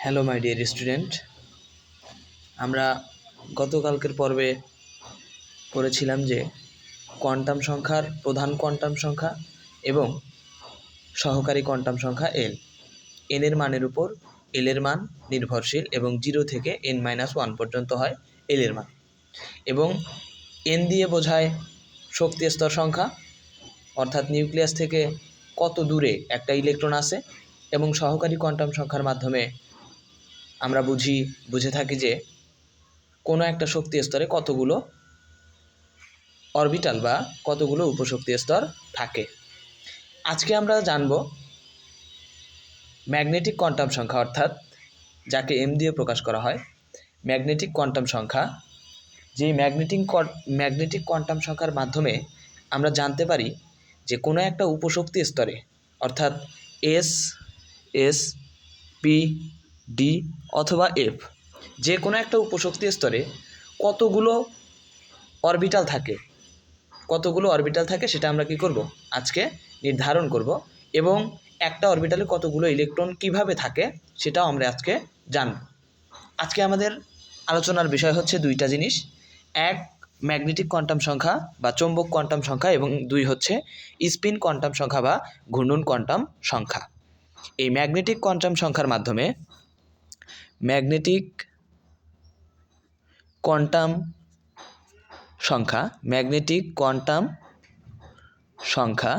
Hello my dear student আমরা গতকালকের পর্বে পড়েছিলাম যে কোয়ান্টাম সংখ্যার প্রধান কোয়ান্টাম সংখ্যা এবং সহকারী কোয়ান্টাম সংখ্যা এল এনের মানের উপর এল এর মান নির্ভরশীল এবং জিরো থেকে এন মাইনাস ওয়ান পর্যন্ত হয় এল এর মান। এবং এন দিয়ে বোঝায় শক্তি স্তর সংখ্যা, অর্থাৎ নিউক্লিয়াস থেকে কত দূরে একটা ইলেকট্রন আছে এবং সহকারী কোয়ান্টাম সংখ্যার মাধ্যমে আমরা বুঝি, বুঝে থাকি যে কোনো একটা শক্তি স্তরে কতগুলো অরবিটাল বা কতগুলো উপশক্তি স্তর থাকে। আজকে আমরা জানব ম্যাগনেটিক কোয়ান্টাম সংখ্যা, অর্থাৎ যাকে এম দিয়ে প্রকাশ করা হয়, ম্যাগনেটিক কোয়ান্টাম সংখ্যা। যে ম্যাগনেটিক ম্যাগনেটিক কোয়ান্টাম সংখ্যার মাধ্যমে আমরা জানতে পারি যে কোনো একটা উপশক্তি স্তরে, অর্থাৎ এস এস পি ডি অথবা এফ, যে কোনো একটা উপশক্তি স্তরে কতগুলো অরবিটাল থাকে। কতগুলো অরবিটাল থাকে সেটা আমরা কি করব? আজকে নির্ধারণ করব এবং একটা অরবিটালে কতগুলো ইলেকট্রন কীভাবে থাকে সেটাও আমরা আজকে জানব। আজকে আমাদের আলোচনার বিষয় হচ্ছে দুইটা জিনিস। এক, ম্যাগনেটিক কোয়ান্টাম সংখ্যা বা চৌম্বক কোয়ান্টাম সংখ্যা এবং দুই হচ্ছে স্পিন কোয়ান্টাম সংখ্যা বা ঘূর্ণন কোয়ান্টাম সংখ্যা। এই ম্যাগনেটিক কোয়ান্টাম সংখ্যার মাধ্যমে ম্যাগনেটিক কোয়ান্টাম সংখ্যা, ম্যাগনেটিক কোয়ান্টাম সংখ্যা,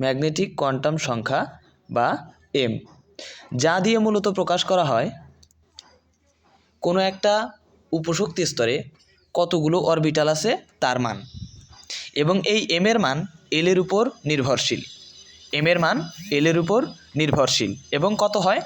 ম্যাগনেটিক কোয়ান্টাম সংখ্যা বা এম। যা দিয়ে মূলত প্রকাশ করা হয়, কোনো একটা উপশক্তি স্তরে কতগুলো অরবিটাল আছে তার মান। এবং এই এম এর মান এল এর উপর নির্ভরশীল। এম এর মান এল এর উপর নির্ভরশীল এবং কত হয়?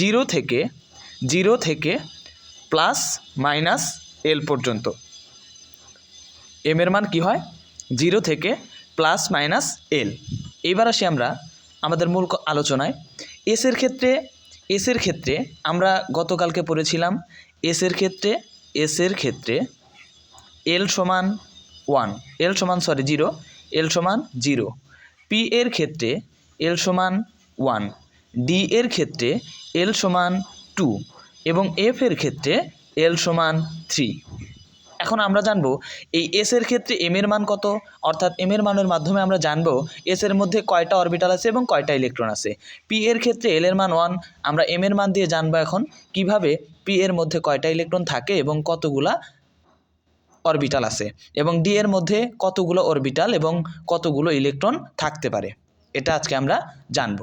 জিরো থেকে জিরো থেকে প্লাস মাইনাস এল পর্যন্ত। এম এর মান কি হয়? জিরো থেকে প্লাস মাইনাস এল এবার আসি আমরা আমাদের মূল আলোচনায়। এসের ক্ষেত্রে এসের ক্ষেত্রে আমরা গতকালকে পড়েছিলাম এসের ক্ষেত্রে এসের ক্ষেত্রে এল সমান ওয়ান এল সমান সরি জিরো এল সমান জিরো পি এর ক্ষেত্রে এল সমান ওয়ান, ডি এর ক্ষেত্রে এল সমান টু এবং এফ এর ক্ষেত্রে এল সমান থ্রি। এখন আমরা জানব এই এস এর ক্ষেত্রে এম এর মান কত? অর্থাৎ এম এর মানের মাধ্যমে আমরা জানব এস এর মধ্যে কয়টা অরবিটাল আছে এবং কয়টা ইলেকট্রন আছে। পি এর ক্ষেত্রে এল এর মান ওয়ান, আমরা এম এর মান দিয়ে জানব এখন কীভাবে পি এর মধ্যে কয়টা ইলেকট্রন থাকে এবং কতগুলা অরবিটাল আছে এবং ডি এর মধ্যে কতগুলো অরবিটাল এবং কতগুলো ইলেকট্রন থাকতে পারে। এটা আজকে আমরা জানব।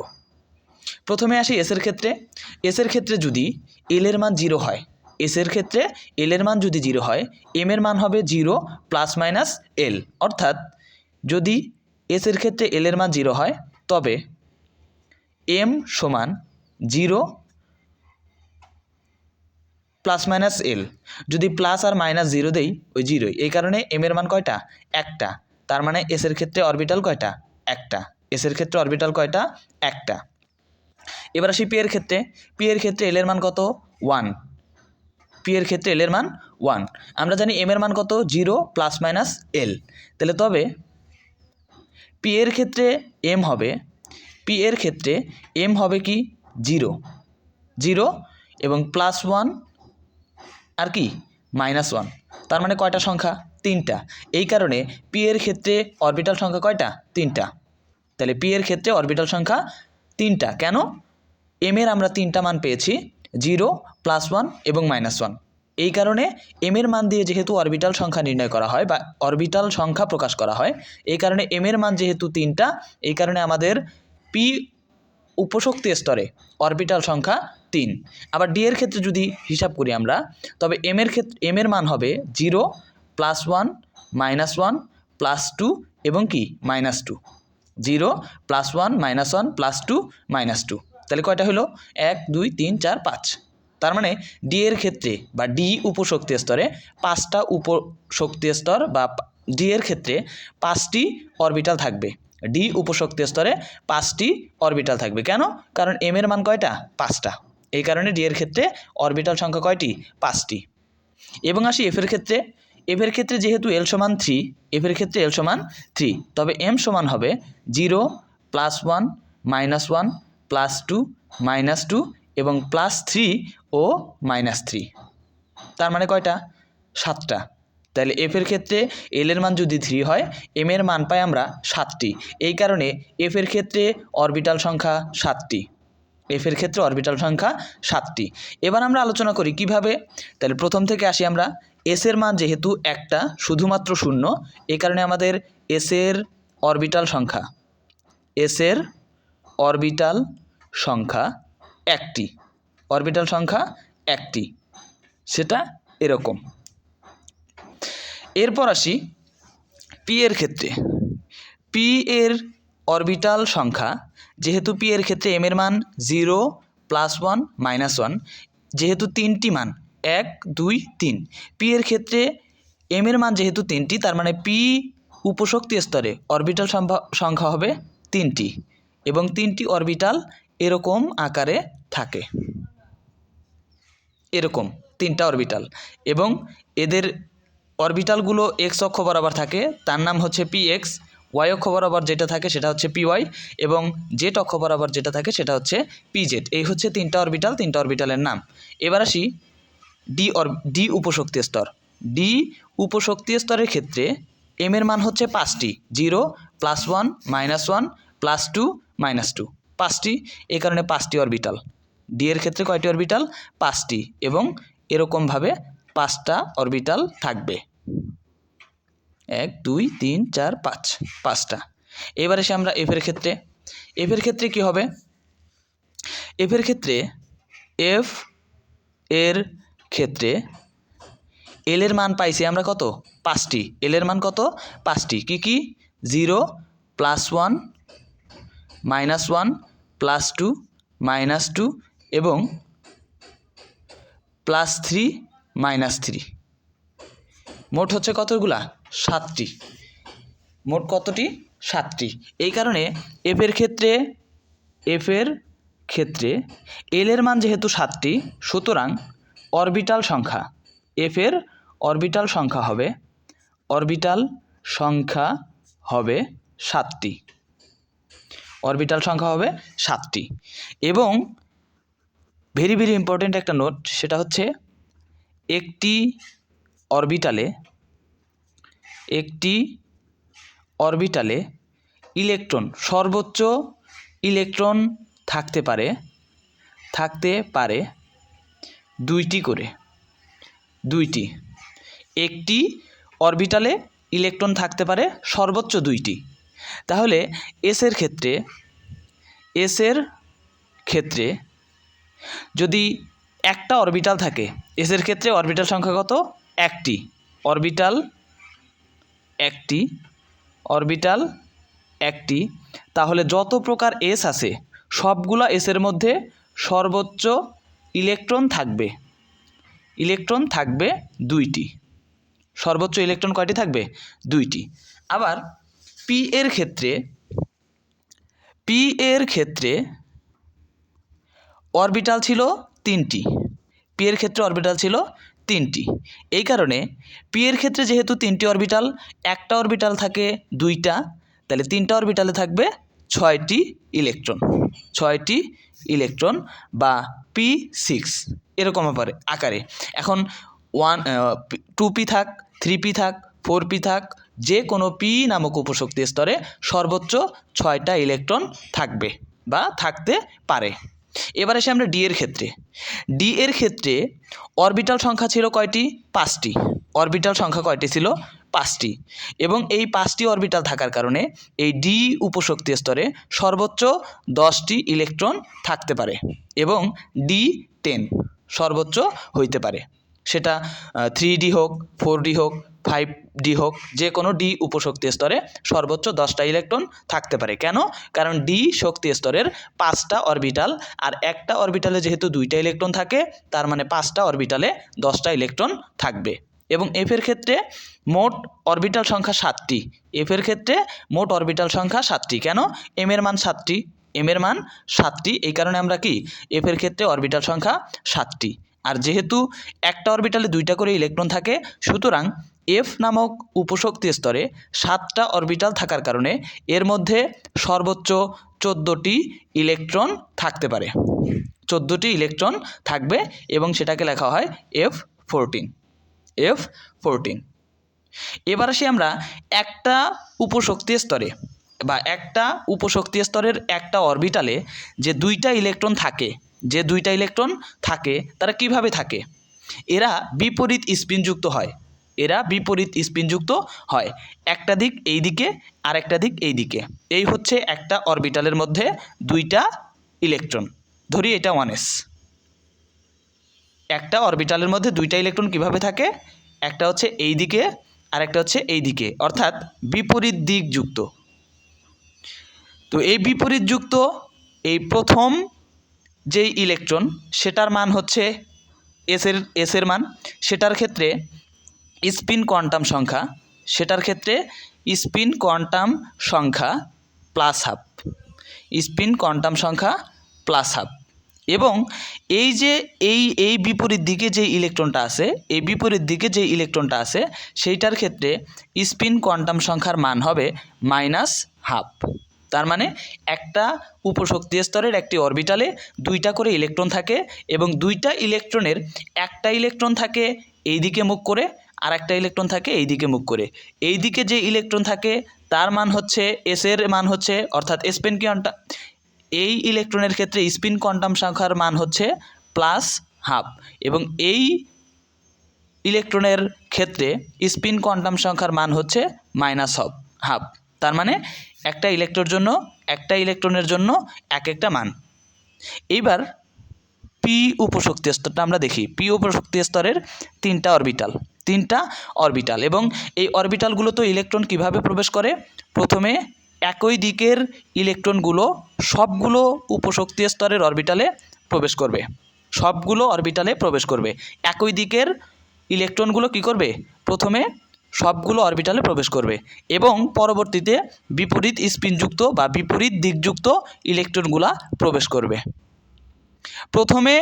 প্রথমে আসি এসের ক্ষেত্রে। এসের ক্ষেত্রে যদি এল এর মান জিরো হয় এসের ক্ষেত্রে এল এর মান যদি জিরো হয় এম এর মান হবে জিরো প্লাস মাইনাস এল অর্থাৎ যদি এসের ক্ষেত্রে এল এর মান জিরো হয়, তবে এম সমান জিরো প্লাস মাইনাস এল যদি প্লাস আর মাইনাস জিরো দেই, ওই জিরোই এই কারণে এম এর মান কয়টা? একটা। তার মানে এসের ক্ষেত্রে অরবিটাল কয়টা? একটা। এস এর ক্ষেত্রে অরবিটাল কয়টা? একটা। এবার আসি পি এর ক্ষেত্রে। পি এর ক্ষেত্রে এল এর মান কত? ওয়ান পি এর ক্ষেত্রে এল এর মান ওয়ান আমরা জানি এম এর মান কত? জিরো প্লাস মাইনাস এল তাহলে তবে পি এর ক্ষেত্রে এম হবে। পি এর ক্ষেত্রে এম হবে কি? জিরো জিরো এবং প্লাস ওয়ান আর কি? মাইনাস ওয়ান তার মানে কয়টা সংখ্যা? তিনটা। এই কারণে পি এর ক্ষেত্রে অরবিটাল সংখ্যা কয়টা? তিনটা। তাহলে পি এর ক্ষেত্রে অরবিটাল সংখ্যা তিনটা। কেন? এম এর আমরা তিনটা মান পেয়েছি জিরো প্লাস ওয়ান এবং মাইনাস ওয়ান এই কারণে এম এর মান দিয়ে যেহেতু অরবিটাল সংখ্যা নির্ণয় করা হয় বা অরবিটাল সংখ্যা প্রকাশ করা হয়, এই কারণে এম এর মান যেহেতু তিনটা, এই কারণে আমাদের পি উপশক্তি স্তরে অরবিটাল সংখ্যা তিন। আবার ডি এর ক্ষেত্রে যদি হিসাব করি আমরা, তবে এম এর ক্ষেত্রে এম এর মান হবে zero plus one minus one plus two এবং কি? Minus two zero plus one minus one plus two minus two তাহলে কয়টা হলো? এক, দুই, তিন, চার, পাঁচ। তার মানে ডি এর ক্ষেত্রে বা ডি উপশক্তি স্তরে পাঁচটা উপশক্তি স্তর বা ডি এর ক্ষেত্রে পাঁচটি অরবিটাল থাকবে। ডি উপশক্তি স্তরে পাঁচটি অরবিটাল থাকবে। কেন? কারণ এম এর মান কয়টা? পাঁচটা। এই কারণে ডি এর ক্ষেত্রে অরবিটাল সংখ্যা কয়টি? পাঁচটি। এবং আসি এফ এর ক্ষেত্রে। এফ এর ক্ষেত্রে যেহেতু এল সমান থ্রি এফ এর ক্ষেত্রে এল সমান থ্রি তবে এম সমান হবে zero plus one minus one plus two minus two এবং প্লাস থ্রি ও মাইনাস থ্রি তার মানে কয়টা? সাতটা। তাহলে এফ এর ক্ষেত্রে এল এর মান যদি থ্রি হয় এম এর মান পাই আমরা সাতটি। এই কারণে এফ এর ক্ষেত্রে অরবিটাল সংখ্যা সাতটি। এফ এর ক্ষেত্রে অরবিটাল সংখ্যা সাতটি। এবার আমরা আলোচনা করি কীভাবে? তাহলে প্রথম থেকে আসি আমরা এস এর মান যেহেতু একটা, শুধুমাত্র শূন্য এই কারণে আমাদের এস এর অরবিটাল সংখ্যা এস এর অরবিটাল সংখ্যা একটি অরবিটাল সংখ্যা একটি, সেটা এরকম। এরপর আসি পি এর ক্ষেত্রে। পি এর অরবিটাল সংখ্যা, যেহেতু পি এর ক্ষেত্রে এম এর মান zero plus one minus one যেহেতু তিনটি মান এক, দুই, তিন। পি এর ক্ষেত্রে এম এর মান যেহেতু তিনটি, তার মানে পি উপশক্তি স্তরে অরবিটাল সংখ্যা হবে তিনটি এবং তিনটি অরবিটাল এরকম আকারে থাকে। এরকম তিনটা অরবিটাল এবং এদের অরবিটালগুলো এক্স অক্ষ বরাবর থাকে, তার নাম হচ্ছে পি এক্স ওয়াই অক্ষ বরাবর যেটা থাকে সেটা হচ্ছে পি ওয়াই এবং জেড অক্ষ বরাবর যেটা থাকে সেটা হচ্ছে পি জেড এই হচ্ছে তিনটা অরবিটাল তিনটা অরবিটালের নাম। এবার আসি ডি অর ডি উপশক্তি স্তর। ডি উপশক্তি স্তরের ক্ষেত্রে এম এর মান হচ্ছে পাঁচটি। Zero plus one minus one plus two minus two পাঁচটি এই কারণে পাঁচটি অরবিটাল ডি এর ক্ষেত্রে কয়টি অরবিটাল পাঁচটি এবং এরকমভাবে পাঁচটা অরবিটাল থাকবে। এক, দুই, তিন, চার, পাঁচ। পাঁচটা। এবার এসে আমরা এফের ক্ষেত্রে। এফের ক্ষেত্রে কি হবে? এফের ক্ষেত্রে এফ এর ক্ষেত্রে এল এর মান পাইছি আমরা কত? পাঁচটি। এল এর মান কত? পাঁচটি। কি কি? Zero plus one minus one plus two minus two এবং প্লাস থ্রি মাইনাস থ্রি। মোট হচ্ছে কতগুলা? সাতটি। মোট কতটি? সাতটি। এই কারণে এফের ক্ষেত্রে এফের ক্ষেত্রে এল এর মান যেহেতু সাতটি, সুতরাং অরবিটাল সংখ্যা। এফের অরবিটাল সংখ্যা হবে, অরবিটাল সংখ্যা হবে সাতটি। অরবিটাল সংখ্যা হবে সাতটি। এবং ভেরি ভেরি ইম্পর্ট্যান্ট একটা নোট সেটা হচ্ছে একটি অরবিটালে একটি অরবিটালে ইলেকট্রন, সর্বোচ্চ ইলেকট্রন থাকতে পারে থাকতে পারে দুইটি করে। দুইটি। একটি অরবিটালে ইলেকট্রন থাকতে পারে, সর্বোচ্চ দুইটি। তাহলে এসের ক্ষেত্রে এসের ক্ষেত্রে যদি একটা অরবিটাল থাকে এসের ক্ষেত্রে অরবিটাল সংখ্যা কত? একটি। অরবিটাল একটি অরবিটাল একটি। তাহলে যত প্রকার এস আছে, সবগুলা এসের মধ্যে সর্বোচ্চ ইলেকট্রন থাকবে। ইলেকট্রন থাকবে দুইটি। সর্বোচ্চ ইলেকট্রন কয়টি থাকবে? দুইটি। আবার পি এর ক্ষেত্রে পি এর ক্ষেত্রে অরবিটাল ছিল তিনটি। পি এর ক্ষেত্রে অরবিটাল ছিল তিনটি। এই কারণে পি এর ক্ষেত্রে যেহেতু তিনটি অরবিটাল একটা অরবিটাল থাকে দুইটা, তাহলে তিনটা অরবিটালে থাকবে ছয়টি ইলেকট্রন। ছয়টি ইলেকট্রন বা পি সিক্স এরকম আকারে আকারে। এখন ওয়ান টু পি থাক থ্রি পি থাক ফোর পি থাক যে কোনো পি নামক উপশক্তি স্তরে সর্বোচ্চ ছয়টা ইলেকট্রন থাকবে বা থাকতে পারে। এবার এসে আমরা ডি এর ক্ষেত্রে। ডি এর ক্ষেত্রে অরবিটাল সংখ্যা ছিল কয়টি? পাঁচটি। অরবিটাল সংখ্যা কয়টি ছিল? পাঁচটি। এবং এই পাঁচটি অরবিটাল থাকার কারণে এই ডি উপশক্তি স্তরে সর্বোচ্চ দশটি ইলেকট্রন থাকতে পারে এবং ডি টেন সর্বোচ্চ হইতে পারে। সেটা থ্রি ডি হোক ফোর ডি হোক ফাইভ ডি হোক, যে কোনো ডি উপশক্তি স্তরে সর্বোচ্চ দশটা ইলেকট্রন থাকতে পারে। কেন? কারণ ডি শক্তি স্তরের পাঁচটা অরবিটাল আর একটা অরবিটালে যেহেতু দুইটা ইলেকট্রন থাকে, তার মানে পাঁচটা অরবিটালে দশটা ইলেকট্রন থাকবে। এবং এফের ক্ষেত্রে মোট অরবিটাল সংখ্যা সাতটি। এফের ক্ষেত্রে মোট অরবিটাল সংখ্যা সাতটি। কেন? এম এর মান সাতটি। এম এর মান সাতটি। এই কারণে আমরা কি? এফের ক্ষেত্রে অরবিটাল সংখ্যা সাতটি। আর যেহেতু একটা অরবিটালে দুইটা করে ইলেকট্রন থাকে, সুতরাং এফ নামক উপশক্তি স্তরে সাতটা অরবিটাল থাকার কারণে এর মধ্যে সর্বোচ্চ চোদ্দোটি ইলেকট্রন থাকতে পারে। চোদ্দোটি ইলেকট্রন থাকবে এবং সেটাকে লেখা হয় এফ ফোরটিন এফ ফোরটিন এবার আসি আমরা একটা উপশক্তি স্তরে বা একটা উপশক্তি স্তরের একটা অরবিটালে যে দুইটা ইলেকট্রন থাকে, যে দুইটা ইলেকট্রন থাকে, তারা কীভাবে থাকে? এরা বিপরীত স্পিনযুক্ত হয়। এরা বিপরীত স্পিনযুক্ত হয়। একটা দিক এই দিকে আর একটা দিক এই দিকে। এই হচ্ছে একটা অরবিটালের মধ্যে দুইটা ইলেকট্রন ধরি এটা ওয়ান এস একটা অরবিটালের মধ্যে দুইটা ইলেকট্রন কীভাবে থাকে? একটা হচ্ছে এই দিকে আর একটা হচ্ছে এই দিকে। অর্থাৎ বিপরীত দিকযুক্ত তো এই বিপরীত যুক্ত এই প্রথম যেই ইলেকট্রন, সেটার মান হচ্ছে এসের এসের মান। সেটার ক্ষেত্রে স্পিন কোয়ান্টাম সংখ্যা, সেটার ক্ষেত্রে স্পিন কোয়ান্টাম সংখ্যা প্লাস হাফ। স্পিন কোয়ান্টাম সংখ্যা প্লাস হাফ। এবং এই যে এই এই বিপরীত দিকে যে ইলেকট্রনটা আছে, এই বিপরীত দিকে যে ইলেকট্রনটা আছে, সেইটার ক্ষেত্রে স্পিন কোয়ান্টাম সংখ্যার মান হবে মাইনাস হাফ। তার মানে একটা উপশক্তি স্তরের একটি অরবিটালে দুইটা করে ইলেকট্রন থাকে এবং দুইটা ইলেকট্রনের একটা ইলেকট্রন থাকে এই দিকে মুখ করে, আর একটা ইলেকট্রন থাকে এই দিকে মুখ করে। এই দিকে যে ইলেকট্রন থাকে, তার মান হচ্ছে এস এর মান হচ্ছে, অর্থাৎ স্পিন কোয়ান্টাম এই ইলেকট্রনের ক্ষেত্রে স্পিন কোয়ান্টাম সংখ্যার মান হচ্ছে প্লাস হাফ এবং এই ইলেকট্রনের ক্ষেত্রে স্পিন কোয়ান্টাম সংখ্যার মান হচ্ছে মাইনাস হাফ হাফ। তার মানে একটা ইলেকট্রোর জন্য, একটা ইলেকট্রনের জন্য এক একটা মান। এইবার পি উপশক্তি স্তরটা আমরা দেখি। পি উপশক্তি স্তরের তিনটা অরবিটাল তিনটা অরবিটাল এবং এই অরবিটালগুলো তো ইলেকট্রন কীভাবে প্রবেশ করে? প্রথমে একই দিকের ইলেকট্রনগুলো সবগুলো উপশক্তি স্তরের অরবিটালে প্রবেশ করবে। সবগুলো অরবিটালে প্রবেশ করবে। একই দিকের ইলেকট্রনগুলো কি করবে? প্রথমে সবগুলো অরবিটালে প্রবেশ করবে এবং পরবর্তীতে বিপরীত স্পিনযুক্ত বা বিপরীত দিকযুক্ত ইলেকট্রনগুলা প্রবেশ করবে। প্রথমে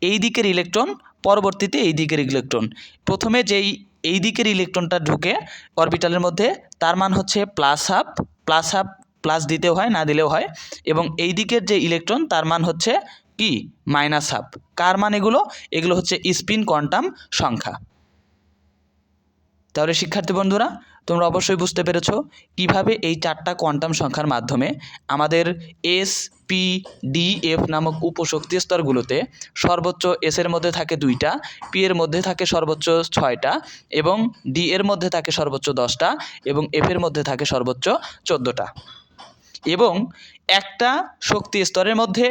এই দিকের ইলেকট্রন, পরবর্তীতে এই দিকের ইলেকট্রন। প্রথমে যেই, এই দিকের ইলেকট্রনটা ঢুকে অরবিটালের মধ্যে, তার মান হচ্ছে plus half plus half plus দিতেও হয়, না দিলেও হয়। এবং এই দিকের যে ইলেকট্রন তার মান হচ্ছে কি? মাইনাস হাফ কার মান এগুলো? এগুলো হচ্ছে স্পিন কোয়ান্টাম সংখ্যা। তাহলে শিক্ষার্থী বন্ধুরা, তোমরা অবশ্যই বুঝতে পেরেছ কীভাবে এই চারটা কোয়ান্টাম সংখ্যার মাধ্যমে আমাদের এস পি ডি এফ নামক উপশক্তি স্তরগুলোতে সর্বোচ্চ এস এর মধ্যে থাকে দুইটা পি এর মধ্যে থাকে সর্বোচ্চ ছয়টা এবং ডি এর মধ্যে থাকে সর্বোচ্চ দশটা এবং এফ এর মধ্যে থাকে সর্বোচ্চ চোদ্দোটা। এবং একটা শক্তি স্তরের মধ্যে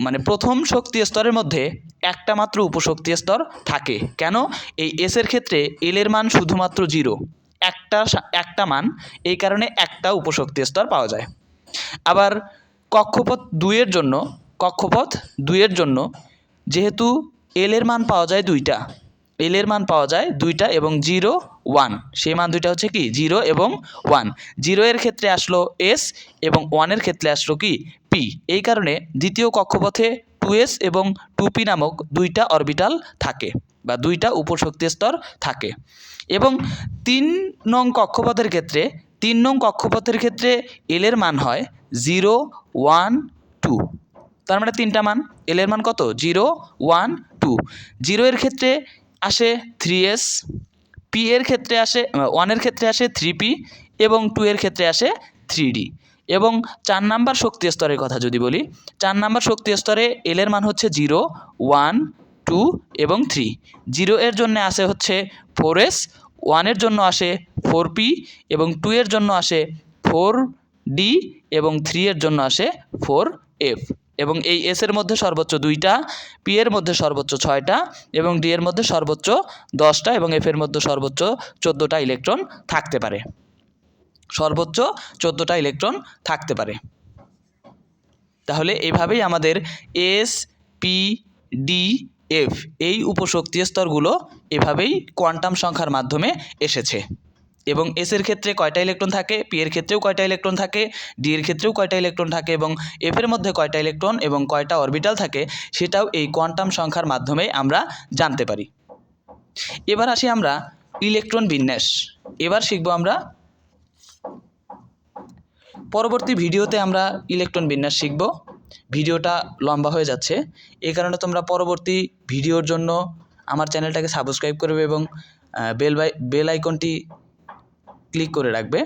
মানে প্রথম শক্তি স্তরের মধ্যে একটা মাত্র উপশক্তি স্তর থাকে। কেন? এই এস এর ক্ষেত্রে এল এর মান শুধুমাত্র জিরো। একটা একটা মান, এই কারণে একটা উপশক্তি স্তর পাওয়া যায়। আবার কক্ষপথ দুইয়ের জন্য, কক্ষপথ দুইয়ের জন্য যেহেতু এল এর মান পাওয়া যায় দুইটা। এল এর মান পাওয়া যায় দুইটা এবং জিরো, ওয়ান। সেই মান দুইটা হচ্ছে কি? জিরো এবং ওয়ান। জিরো এর ক্ষেত্রে আসলো এস এবং ওয়ানের ক্ষেত্রে আসলো কি? পি এই কারণে দ্বিতীয় কক্ষপথে টু এস এবং টু পি নামক দুইটা অরবিটাল থাকে বা দুইটা উপশক্তি স্তর থাকে। এবং তিন নং কক্ষপথের ক্ষেত্রে তিন নং কক্ষপথের ক্ষেত্রে এল এর মান হয় জিরো, ওয়ান, টু। তার মানে তিনটা মান। এল এর মান কত? Zero, one, two. জিরো এর ক্ষেত্রে আসে থ্রি এস পি এর ক্ষেত্রে আসে ওয়ানের ক্ষেত্রে আসে থ্রি পি এবং টু এর ক্ষেত্রে আসে থ্রি ডি এবং চার নাম্বার শক্তি স্তরের কথা যদি বলি, চার নাম্বার শক্তি স্তরে এল এর মান হচ্ছে জিরো, ওয়ান, টু এবং থ্রি জিরো এর জন্য আসে হচ্ছে ফোর এস ওয়ানের জন্য আসে ফোর পি এবং টু এর জন্য আসে ফোর ডি এবং থ্রি এর জন্য আসে ফোর এফ। এবং এই এস এর মধ্যে সর্বোচ্চ দুইটা, পি এর মধ্যে সর্বোচ্চ ছয়টা এবং ডি এর মধ্যে সর্বোচ্চ দশটা এবং এফ এর মধ্যে সর্বোচ্চ চোদ্দোটা ইলেকট্রন থাকতে পারে। সর্বোচ্চ চোদ্দোটা ইলেকট্রন থাকতে পারে। তাহলে এভাবেই আমাদের এস, পি, ডি এফ এই উপশক্তি স্তরগুলো এভাবেই কোয়ান্টাম সংখ্যার মাধ্যমে এসেছে। এবং এস এর ক্ষেত্রে কয়টা ইলেকট্রন থাকে? পি এর ক্ষেত্রেও কয়টা ইলেকট্রন থাকে? ডি এর ক্ষেত্রেও কয়টা ইলেকট্রন থাকে? এবং এফ এর মধ্যে কয়টা ইলেকট্রন এবং কয়টা অরবিটাল থাকে? সেটাও এই কোয়ান্টাম সংখ্যার মাধ্যমে আমরা জানতে পারি। এবার আসি আমরা ইলেকট্রন বিন্যাস। এবার শিখব আমরা পরবর্তী ভিডিওতে আমরা ইলেকট্রন বিন্যাস শিখব। ভিডিওটা লম্বা হয়ে যাচ্ছে। এই কারণে তোমরা পরবর্তী ভিডিওর জন্য আমার চ্যানেলটাকে সাবস্ক্রাইব করবে এবং বেল বেল আইকনটি ক্লিক করে রাখবে।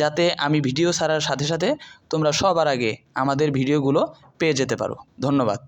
যাতে আমি ভিডিও ছাড়ার সাথে সাথে তোমরা সবার আগে আমাদের ভিডিওগুলো পেয়ে যেতে পারো। ধন্যবাদ।